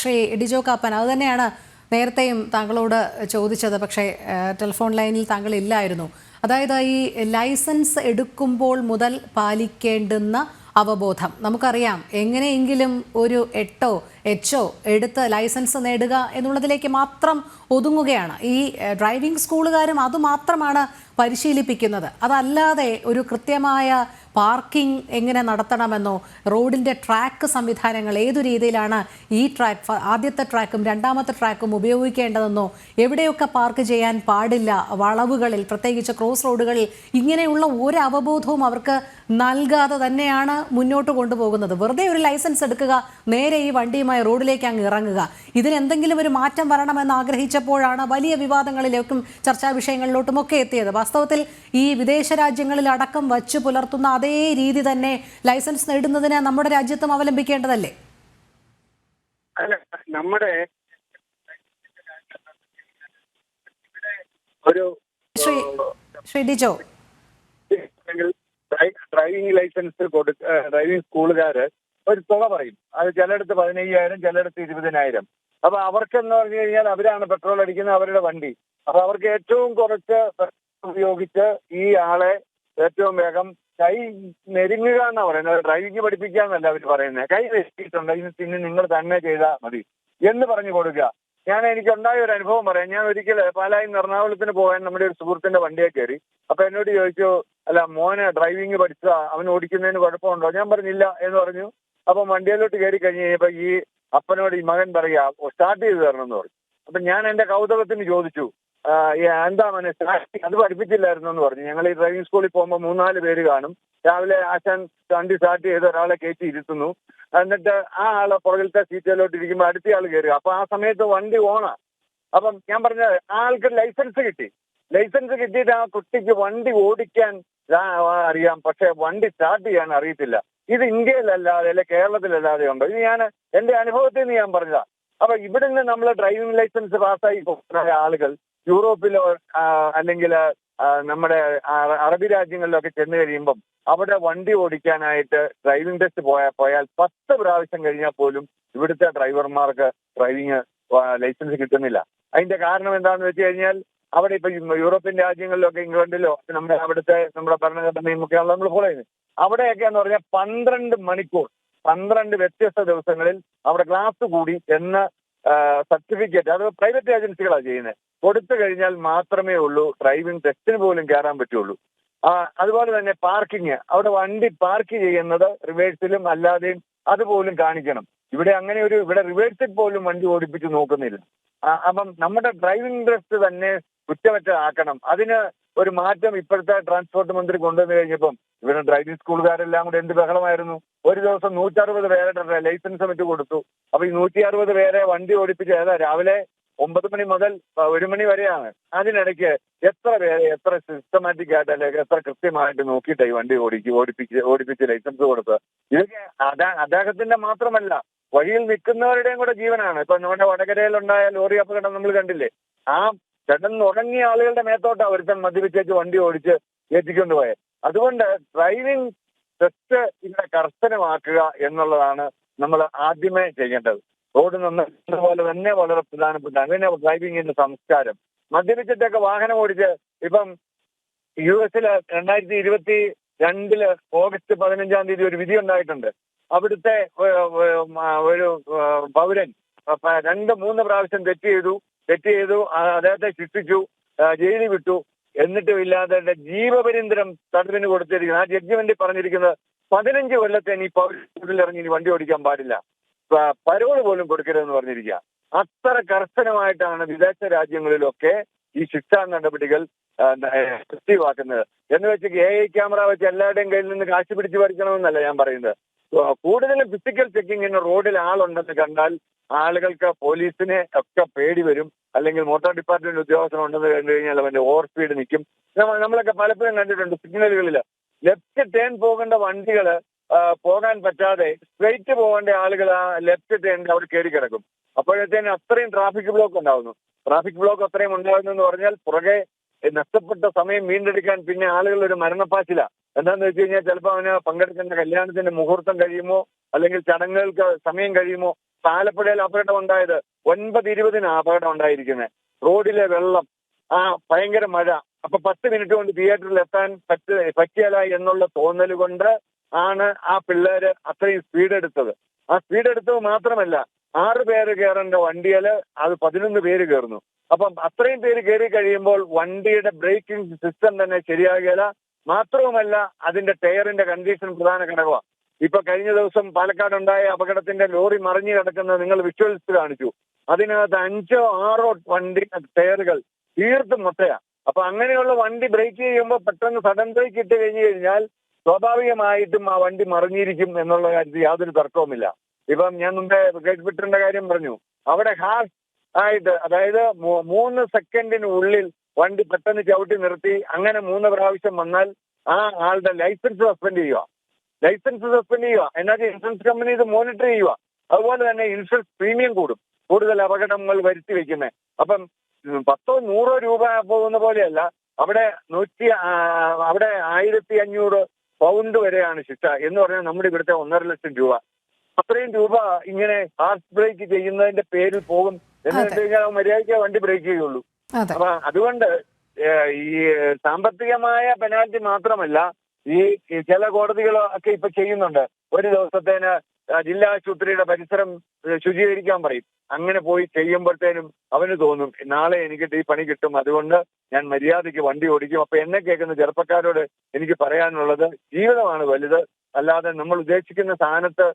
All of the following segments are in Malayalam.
ശ്രീ ഡിജോ കാപ്പൻ അത് തന്നെയാണ് നേരത്തെയും താങ്കളോട് ചോദിച്ചത്. പക്ഷേ ടെലിഫോൺ ലൈനിൽ താങ്കൾ ഇല്ലായിരുന്നു. അതായത് ഈ ലൈസൻസ് എടുക്കുമ്പോൾ മുതൽ പാലിക്കേണ്ടുന്ന അവബോധം. നമുക്കറിയാം എങ്ങനെയെങ്കിലും ഒരു എട്ടോ എച്ചോ എടുത്ത് ലൈസൻസ് നേടുക എന്നുള്ളതിലേക്ക് മാത്രം ഒതുങ്ങുകയാണ്. ഈ ഡ്രൈവിംഗ് സ്കൂളുകാരും അതുമാത്രമാണ് പരിശീലിപ്പിക്കുന്നത്. അതല്ലാതെ ഒരു കൃത്യമായ പാർക്കിംഗ് എങ്ങനെ നടത്തണമെന്നോ റോഡിന്റെ ട്രാക്ക് സംവിധാനങ്ങൾ ഏതു രീതിയിലാണ് ഈ ട്രാക്ക് ആദ്യത്തെ ട്രാക്കും രണ്ടാമത്തെ ട്രാക്കും ഉപയോഗിക്കേണ്ടതെന്നോ എവിടെയൊക്കെ പാർക്ക് ചെയ്യാൻ പാടില്ല വളവുകളിൽ പ്രത്യേകിച്ച് ക്രോസ് റോഡുകളിൽ ഇങ്ങനെയുള്ള ഒരു അവബോധവും അവർക്ക് നൽകാതെ തന്നെയാണ് മുന്നോട്ട് കൊണ്ടുപോകുന്നത്. വെറുതെ ഒരു ലൈസൻസ് എടുക്കുക നേരെ ഈ വണ്ടിയുമായി റോഡിലേക്ക് അങ്ങ് ഇറങ്ങുക. ഇതിന് എന്തെങ്കിലും ഒരു മാറ്റം വരണമെന്ന് ആഗ്രഹിച്ചപ്പോഴാണ് വലിയ വിവാദങ്ങളിലേക്കും ചർച്ചാ വിഷയങ്ങളിലോട്ടും ഒക്കെ എത്തിയത്. വാസ്തവത്തിൽ ഈ വിദേശ രാജ്യങ്ങളിൽ അടക്കം വച്ചു പുലർത്തുന്ന അതേ രീതി തന്നെ ലൈസൻസ് നേടുന്നതിന് നമ്മുടെ രാജ്യത്തും അവലംബിക്കേണ്ടതല്ലേ? അല്ല നമ്മുടെ ഒരു ശ്രീ ശ്രീ ഡിജോ ഡ്രൈവിംഗ് ലൈസൻസ് കൊടു ഡ്രൈവിംഗ് സ്കൂളുകാര് ഒരു തുക പറയും. അത് ചിലയിടത്ത് പതിനയ്യായിരം ചിലയിടത്ത് ഇരുപതിനായിരം. അപ്പൊ അവർക്കെന്ന് പറഞ്ഞു കഴിഞ്ഞാൽ അവരാണ് പെട്രോൾ അടിക്കുന്ന അവരുടെ വണ്ടി. അപ്പൊ അവർക്ക് ഏറ്റവും കുറച്ച് ഉപയോഗിച്ച് ഈ ആളെ ഏറ്റവും വേഗം കൈ നെരുങ്ങുക എന്നാ പറയുന്നത്. ഡ്രൈവിംഗ് പഠിപ്പിക്കുക എന്നല്ല അവർ പറയുന്നത്. കൈ വെച്ചിട്ടുണ്ട് ഇനി നിങ്ങൾ തന്നെ ചെയ്താൽ മതി എന്ന് പറഞ്ഞു കൊടുക്കുക. ഞാൻ എനിക്ക് എനിക്കുണ്ടായ ഒരു അനുഭവം പറയാം. ഞാൻ ഒരിക്കൽ നിന്ന് എറണാകുളത്തിന് പോകാൻ നമ്മുടെ ഒരു സുഹൃത്തിന്റെ വണ്ടിയെ കയറി. അപ്പൊ എന്നോട് ചോദിച്ചു അല്ല മോനെ ഡ്രൈവിംഗ് പഠിച്ച അവൻ ഓടിക്കുന്നതിന് കുഴപ്പമുണ്ടോ? ഞാൻ പറഞ്ഞില്ല എന്ന് പറഞ്ഞു. അപ്പൊ വണ്ടിയിലോട്ട് കയറി കഴിഞ്ഞ് കഴിഞ്ഞപ്പോ ഈ അപ്പനോട് ഈ മകൻ പറയാ സ്റ്റാർട്ട് ചെയ്ത് തരണം എന്ന് പറഞ്ഞു. അപ്പൊ ഞാൻ എന്റെ കൗതുകത്തിന് ചോദിച്ചു എന്താ മോനെ സ്റ്റാർട്ട് അത് പഠിപ്പിച്ചില്ലായിരുന്നു എന്ന് പറഞ്ഞു. ഞങ്ങൾ ഈ ഡ്രൈവിംഗ് സ്കൂളിൽ പോകുമ്പോൾ മൂന്നാൽ പേര് കാണും. രാവിലെ ആശാൻ വണ്ടി സ്റ്റാർട്ട് ചെയ്ത് ഒരാളെ കയറ്റി ഇരുത്തുന്നു. എന്നിട്ട് ആ ആൾ പുറകിലത്തെ സീറ്റിലോട്ട് ഇരിക്കുമ്പോൾ അടുത്ത ആൾ കയറുക അപ്പൊ ആ സമയത്ത് വണ്ടി ഓണാ. അപ്പം ഞാൻ പറഞ്ഞ ആൾക്ക് ലൈസൻസ് കിട്ടി. ലൈസൻസ് കിട്ടിയിട്ട് ആ കുട്ടിക്ക് വണ്ടി ഓടിക്കാൻ അറിയാം. പക്ഷെ വണ്ടി സ്റ്റാർട്ട് ചെയ്യാൻ അറിയത്തില്ല. ഇത് ഇന്ത്യയിലല്ലാതെ അല്ലെ കേരളത്തിലല്ലാതെ ഉണ്ടോ? ഇത് ഞാൻ എന്റെ അനുഭവത്തിൽ നിന്ന് ഞാൻ പറഞ്ഞതാ. അപ്പൊ ഇവിടെ നിന്ന് നമ്മൾ ഡ്രൈവിംഗ് ലൈസൻസ് പാസ്സായി പോകുന്ന ആളുകൾ യൂറോപ്പിലോ അല്ലെങ്കിൽ നമ്മുടെ അറബി രാജ്യങ്ങളിലൊക്കെ ചെന്ന് കഴിയുമ്പം അവിടെ വണ്ടി ഓടിക്കാനായിട്ട് ഡ്രൈവിംഗ് ടെസ്റ്റ് പോയാൽ പോയാൽ പത്ത് പ്രാവശ്യം കഴിഞ്ഞാൽ പോലും ഇവിടുത്തെ ഡ്രൈവർമാർക്ക് ഡ്രൈവിംഗ് ലൈസൻസ് കിട്ടുന്നില്ല. അതിന്റെ കാരണം എന്താണെന്ന് വെച്ച് കഴിഞ്ഞാൽ അവിടെ ഇപ്പൊ യൂറോപ്യൻ രാജ്യങ്ങളിലൊക്കെ ഇംഗ്ലണ്ടിലോ നമ്മുടെ അവിടുത്തെ നമ്മുടെ ഭരണഘടനയുമൊക്കെയാണ് നമ്മൾ ഫോളോ ചെയ്യുന്നത്. അവിടെയൊക്കെ എന്ന് പറഞ്ഞാൽ പന്ത്രണ്ട് മണിക്കൂർ പന്ത്രണ്ട് വ്യത്യസ്ത ദിവസങ്ങളിൽ അവിടെ ക്ലാസ് കൂടി എന്ന സർട്ടിഫിക്കറ്റ് അത് പ്രൈവറ്റ് ഏജൻസികളാണ് ചെയ്യുന്നത് കൊടുത്തു കഴിഞ്ഞാൽ മാത്രമേ ഉള്ളൂ ഡ്രൈവിംഗ് ടെസ്റ്റിന് പോലും കയറാൻ പറ്റുള്ളൂ. അതുപോലെ തന്നെ പാർക്കിംഗ് അവിടെ വണ്ടി പാർക്ക് ചെയ്യുന്നത് റിവേഴ്സിലും അല്ലാതെയും അതുപോലും കാണിക്കണം. ഇവിടെ അങ്ങനെ ഒരു ഇവിടെ റിവേഴ്സിൽ പോലും വണ്ടി ഓടിപ്പിച്ച് നോക്കുന്നില്ല. അപ്പം നമ്മുടെ ഡ്രൈവിംഗ് ടെസ്റ്റ് തന്നെ കുറ്റമറ്റ ആക്കണം അതിന് ഒരു മാറ്റം ഇപ്പോഴത്തെ ട്രാൻസ്പോർട്ട് മന്ത്രി കൊണ്ടുവന്നു കഴിഞ്ഞപ്പം ഇവരുടെ ഡ്രൈവിംഗ് സ്കൂളുകാരെല്ലാം കൂടെ എന്ത് ബഹളമായിരുന്നു? ഒരു ദിവസം നൂറ്ററുപത് പേരെ ലൈസൻസ് മറ്റു കൊടുത്തു. അപ്പൊ ഈ നൂറ്റി അറുപത് പേരെ വണ്ടി ഓടിപ്പിച്ച് ഏതാ രാവിലെ ഒമ്പത് മണി മുതൽ ഒരു മണി വരെയാണ്. അതിനിടയ്ക്ക് എത്ര പേരെ എത്ര സിസ്റ്റമാറ്റിക് ആയിട്ട് അല്ലെങ്കിൽ എത്ര കൃത്യമായിട്ട് നോക്കിയിട്ട് ഈ വണ്ടി ഓടിക്ക് ഓടിപ്പിച്ച് ഓടിപ്പിച്ച് ലൈസൻസ് കൊടുത്ത് ഇതൊക്കെ അദ്ദേഹത്തിന്റെ മാത്രമല്ല വഴിയിൽ നിൽക്കുന്നവരുടെയും കൂടെ ജീവനാണ്. ഇപ്പൊ നമ്മുടെ വടകരയിലുണ്ടായ ലോറി അപകടം നമ്മൾ കണ്ടില്ലേ? ആ കിടന്നുറങ്ങിയ ആളുകളുടെ മേത്തോട്ടാ ഒരുത്തൻ മദ്യപിച്ചേച്ച് വണ്ടി ഓടിച്ച് ഏറ്റിക്കൊണ്ട് പോയത് അതുകൊണ്ട് ഡ്രൈവിംഗ് ടെസ്റ്റ് ഇവിടെ കർശനമാക്കുക എന്നുള്ളതാണ് നമ്മൾ ആദ്യമേ ചെയ്യേണ്ടത്. റോഡ് നന്നതുപോലെ പോലെ തന്നെ വളരെ പ്രധാനപ്പെട്ട അങ്ങനെ ഡ്രൈവിംഗിന്റെ സംസ്കാരം. മദ്യപിച്ചിട്ടൊക്കെ വാഹനം ഓടിച്ച് ഇപ്പം യു എസിൽ രണ്ടായിരത്തി ഇരുപത്തി രണ്ടിൽ ഓഗസ്റ്റ് പതിനഞ്ചാം തീയതി ഒരു വിധി ഉണ്ടായിട്ടുണ്ട്. അവിടുത്തെ ഒരു പൗരൻ രണ്ട് മൂന്ന് പ്രാവശ്യം തെറ്റ് ചെയ്തു. തെറ്റ് ചെയ്തു അദ്ദേഹത്തെ ശിക്ഷിച്ചു ജയിലിൽ വിട്ടു. എന്നിട്ടും ഇല്ലാതെ ജീവപര്യന്തരം തടവിന് കൊടുത്തിരിക്കുന്നത് ആ ജഡ്ജിമെന്റ് പറഞ്ഞിരിക്കുന്നത് പതിനഞ്ച് കൊല്ലത്തെ ഇനി പൗരത്തിൽ ഇറങ്ങി ഇനി വണ്ടി ഓടിക്കാൻ പാടില്ല. പരോൾ പോലും കൊടുക്കരുതെന്ന് പറഞ്ഞിരിക്കുക. അത്ര കർശനമായിട്ടാണ് വിദേശ രാജ്യങ്ങളിലൊക്കെ ഈ ശിക്ഷാ നടപടികൾ സൃഷ്ടിവാക്കുന്നത് എന്ന് വെച്ച് എ ഐ ക്യാമറ വെച്ച് എല്ലാവരുടെയും കയ്യിൽ നിന്ന് കാശ് പിടിച്ച് പറിക്കണമെന്നല്ല ഞാൻ പറയുന്നത്. കൂടുതലും ഫിസിക്കൽ ചെക്കിങ്ങിന് റോഡിൽ ആളുണ്ടെന്ന് കണ്ടാൽ ആളുകൾക്ക് പോലീസിനെ ഒക്കെ പേടി വരും. അല്ലെങ്കിൽ മോട്ടോർ ഡിപ്പാർട്ട്മെന്റ് ഉദ്യോഗസ്ഥൻ ഉണ്ടെന്ന് കണ്ടു കഴിഞ്ഞാൽ അവന്റെ ഓവർ സ്പീഡ് നിൽക്കും. നമ്മളൊക്കെ പലപ്പോഴും കണ്ടിട്ടുണ്ട് സിഗ്നലുകളിൽ ലെഫ്റ്റ് ടേൺ പോകേണ്ട വണ്ടികൾ പോകാൻ പറ്റാതെ സ്ട്രെയിറ്റ് പോകേണ്ട ആളുകൾ ആ ലെഫ്റ്റ് ടേണിൽ അവിടെ കയറി കിടക്കും. അപ്പോഴത്തേന് അത്രയും ട്രാഫിക് ബ്ലോക്ക് ഉണ്ടാവുന്നു. ട്രാഫിക് ബ്ലോക്ക് അത്രയും ഉണ്ടാകുന്നു എന്ന് പറഞ്ഞാൽ പുറകെ നഷ്ടപ്പെട്ട സമയം വീണ്ടെടുക്കാൻ പിന്നെ ആളുകൾ ഒരു മരണപ്പാച്ചില. എന്താന്ന് വെച്ച് കഴിഞ്ഞാൽ ചിലപ്പോൾ അവന് പങ്കെടുക്കേണ്ട കല്യാണത്തിന്റെ മുഹൂർത്തം കഴിയുമോ? അല്ലെങ്കിൽ ചടങ്ങുകൾക്ക് സമയം കഴിയുമോ? ആലപ്പുഴയിൽ അപകടം ഉണ്ടായത് ഒൻപത് ഇരുപതിന് അപകടം ഉണ്ടായിരിക്കുന്നത് റോഡിലെ വെള്ളം ആ ഭയങ്കര മഴ. അപ്പൊ പത്ത് മിനിറ്റ് കൊണ്ട് തിയേറ്ററിൽ എത്താൻ പറ്റ പറ്റിയല്ല എന്നുള്ള തോന്നൽ കൊണ്ട് ആണ് ആ പിള്ളേര് അത്രയും സ്പീഡ് എടുത്തത്. ആ സ്പീഡ് എടുത്തത് മാത്രമല്ല ആറ് പേര് കയറേണ്ട വണ്ടിയിൽ അത് പതിനൊന്ന് പേര് കയറുന്നു അപ്പം അത്രയും പേര് കയറി കഴിയുമ്പോൾ വണ്ടിയുടെ ബ്രേക്കിംഗ് സിസ്റ്റം തന്നെ ശരിയാകില്ല മാത്രവുമല്ല അതിന്റെ ടയറിന്റെ കണ്ടീഷൻ പ്രധാന ഘടകമാണ് ഇപ്പൊ കഴിഞ്ഞ ദിവസം പാലക്കാട് ഉണ്ടായ അപകടത്തിന്റെ ലോറി മറിഞ്ഞു കിടക്കുന്നത് നിങ്ങൾ വിഷ്വൽസ് കാണിച്ചു. അതിനകത്ത് അഞ്ചോ ആറോ വണ്ടി ടയറുകൾ തീർത്തും മൊത്തയാ അപ്പൊ അങ്ങനെയുള്ള വണ്ടി ബ്രേക്ക് ചെയ്യുമ്പോൾ പെട്ടെന്ന് സഡൻ ബ്രേക്ക് ഇട്ട് കഴിഞ്ഞു കഴിഞ്ഞാൽ സ്വാഭാവികമായിട്ടും ആ വണ്ടി മറിഞ്ഞിരിക്കും എന്നുള്ള കാര്യത്തിൽ യാതൊരു തർക്കവുമില്ല. ഇപ്പം ഞാൻ മുമ്പേ കേട്ടിട്ടിന്റെ കാര്യം പറഞ്ഞു. അവിടെ ഹാഷ് ആയിട്ട് അതായത് മൂന്ന് സെക്കൻഡിനുള്ളിൽ വണ്ടി പെട്ടെന്ന് ചവിട്ടി നിർത്തി അങ്ങനെ മൂന്ന് പ്രാവശ്യം വന്നാൽ ആ ആളുടെ ലൈസൻസ് സസ്പെൻഡ് ചെയ്യുക. ലൈസൻസ് സസ്പെൻഡ് ചെയ്യുക. എന്നാൽ ഇൻഷുറൻസ് കമ്പനി ഇത് മോണിറ്റർ ചെയ്യുക. അതുപോലെ തന്നെ ഇൻഷുറൻസ് പ്രീമിയം കൂടും. കൂടുതൽ അപകടങ്ങൾ വരുത്തി വെക്കുന്നത് അപ്പം പത്തോ നൂറോ രൂപ പോകുന്ന പോലെയല്ല. അവിടെ നൂറ്റി അവിടെ ആയിരത്തി അഞ്ഞൂറ് പൗണ്ട് വരെയാണ് ശിക്ഷ എന്ന് പറഞ്ഞാൽ നമ്മുടെ ഇവിടുത്തെ ഒന്നര ലക്ഷം രൂപ. അത്രയും രൂപ ഇങ്ങനെ ഹാർട്ട് ബ്രേക്ക് ചെയ്യുന്നതിന്റെ പേരിൽ പോകും. എന്ന്. വെച്ച് കഴിഞ്ഞാൽ മര്യാദയ്ക്ക് വണ്ടി ബ്രേക്ക് ചെയ്യുള്ളൂ. അപ്പൊ അതുകൊണ്ട് ഈ സാമ്പത്തികമായ പെനാൽറ്റി മാത്രമല്ല ഈ ചില കോടതികളോ ഒക്കെ ഇപ്പൊ ചെയ്യുന്നുണ്ട്. ഒരു ദിവസത്തേന് ജില്ലാ ആശുപത്രിയുടെ പരിസരം ശുചീകരിക്കാൻ പറയും. അങ്ങനെ പോയി ചെയ്യുമ്പോഴത്തേനും അവന് തോന്നും നാളെ എനിക്ക് ഈ പണി കിട്ടും. അതുകൊണ്ട് ഞാൻ മര്യാദയ്ക്ക് വണ്ടി ഓടിക്കും. അപ്പൊ എന്നെ കേൾക്കുന്ന ചെറുപ്പക്കാരോട് എനിക്ക് പറയാനുള്ളത് ജീവിതമാണ് വലുത്. അല്ലാതെ നമ്മൾ ഉദ്ദേശിക്കുന്ന സ്ഥാനത്ത്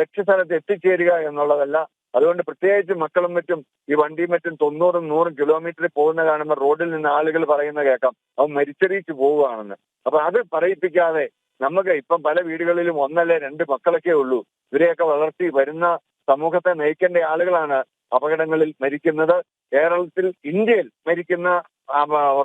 ലക്ഷ്യസ്ഥാനത്ത് എത്തിച്ചേരുക എന്നുള്ളതല്ല അതുകൊണ്ട് പ്രത്യേകിച്ച് മക്കളും മറ്റും ഈ വണ്ടിയും മറ്റും തൊണ്ണൂറും നൂറും കിലോമീറ്ററിൽ പോകുന്ന കാണുമ്പോൾ റോഡിൽ നിന്ന് ആളുകൾ പറയുന്ന കേൾക്കാം അവൻ മരിച്ചറിയിച്ച് പോവുകയാണെന്ന്. അപ്പൊ അത് പറയിപ്പിക്കാതെ നമുക്ക് ഇപ്പം പല വീടുകളിലും ഒന്നല്ലേ രണ്ട് മക്കളൊക്കെ ഉള്ളൂ. ഇവരെയൊക്കെ വളർത്തി വരുന്ന സമൂഹത്തെ നയിക്കേണ്ട ആളുകളാണ് അപകടങ്ങളിൽ മരിക്കുന്നത്. കേരളത്തിൽ ഇന്ത്യയിൽ മരിക്കുന്ന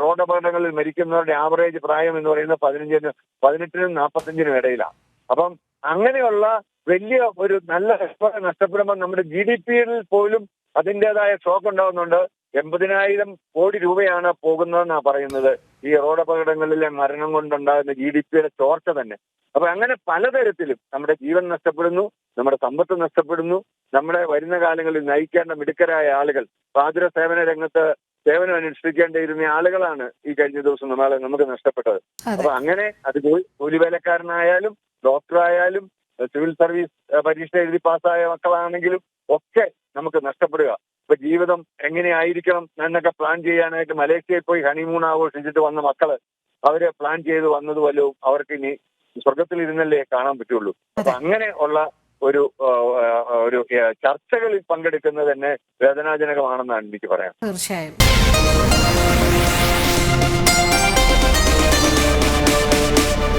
റോഡ് അപകടങ്ങളിൽ മരിക്കുന്നവരുടെ ആവറേജ് പ്രായം എന്ന് പറയുന്നത് പതിനഞ്ചിന് പതിനെട്ടിനും നാൽപ്പത്തഞ്ചിനും ഇടയിലാണ്. അപ്പം അങ്ങനെയുള്ള വലിയ ഒരു നല്ല എക്സ്പോർട്ട് നഷ്ടപ്പെടുമ്പോൾ നമ്മുടെ ജി ഡി പിയിൽ പോലും അതിന്റെതായ ഷോക്ക് ഉണ്ടാകുന്നുണ്ട് എൺപതിനായിരം കോടി രൂപയാണ് പോകുന്നതെന്നാണ് പറയുന്നത്. ഈ റോഡ് അപകടങ്ങളിലെ മരണം കൊണ്ടുണ്ടാകുന്ന ജി ഡി പിയുടെ ചോർച്ച തന്നെ. അപ്പൊ അങ്ങനെ പലതരത്തിലും നമ്മുടെ ജീവൻ നഷ്ടപ്പെടുന്നു നമ്മുടെ സമ്പത്ത് നഷ്ടപ്പെടുന്നു നമ്മുടെ വരുന്ന കാലങ്ങളിൽ നയിക്കേണ്ട മിടുക്കരായ ആളുകൾ പാതിര സേവന രംഗത്ത് സേവനം അനുഷ്ഠിക്കേണ്ടിയിരുന്ന ആളുകളാണ് ഈ കഴിഞ്ഞ ദിവസം നമ്മളെ നമുക്ക് നഷ്ടപ്പെട്ടത്. അപ്പൊ അങ്ങനെ അത് കൂലി- കൂലിവേലക്കാരനായാലും ഡോക്ടറായാലും സിവിൽ സർവീസ് പരീക്ഷ എഴുതി പാസ്സായ മക്കളാണെങ്കിലും ഒക്കെ നമുക്ക് നഷ്ടപ്പെടുക. ഇപ്പൊ ജീവിതം എങ്ങനെയായിരിക്കണം എന്നൊക്കെ പ്ലാൻ ചെയ്യാനായിട്ട് മലേഷ്യയിൽ പോയി ഹണിമൂൺ ആഘോഷിച്ചിട്ട് വന്ന മക്കൾ അവർ പ്ലാൻ ചെയ്ത് വന്നത് വല്ലതും അവർക്ക് ഇനി സ്വർഗത്തിൽ ഇരുന്നല്ലേ കാണാൻ പറ്റുള്ളൂ. അപ്പൊ അങ്ങനെ ഉള്ള ഒരു ഒരു ചർച്ചകളിൽ പങ്കെടുക്കുന്നത് തന്നെ വേദനാജനകമാണെന്നാണ് എനിക്ക് പറയാം തീർച്ചയായും.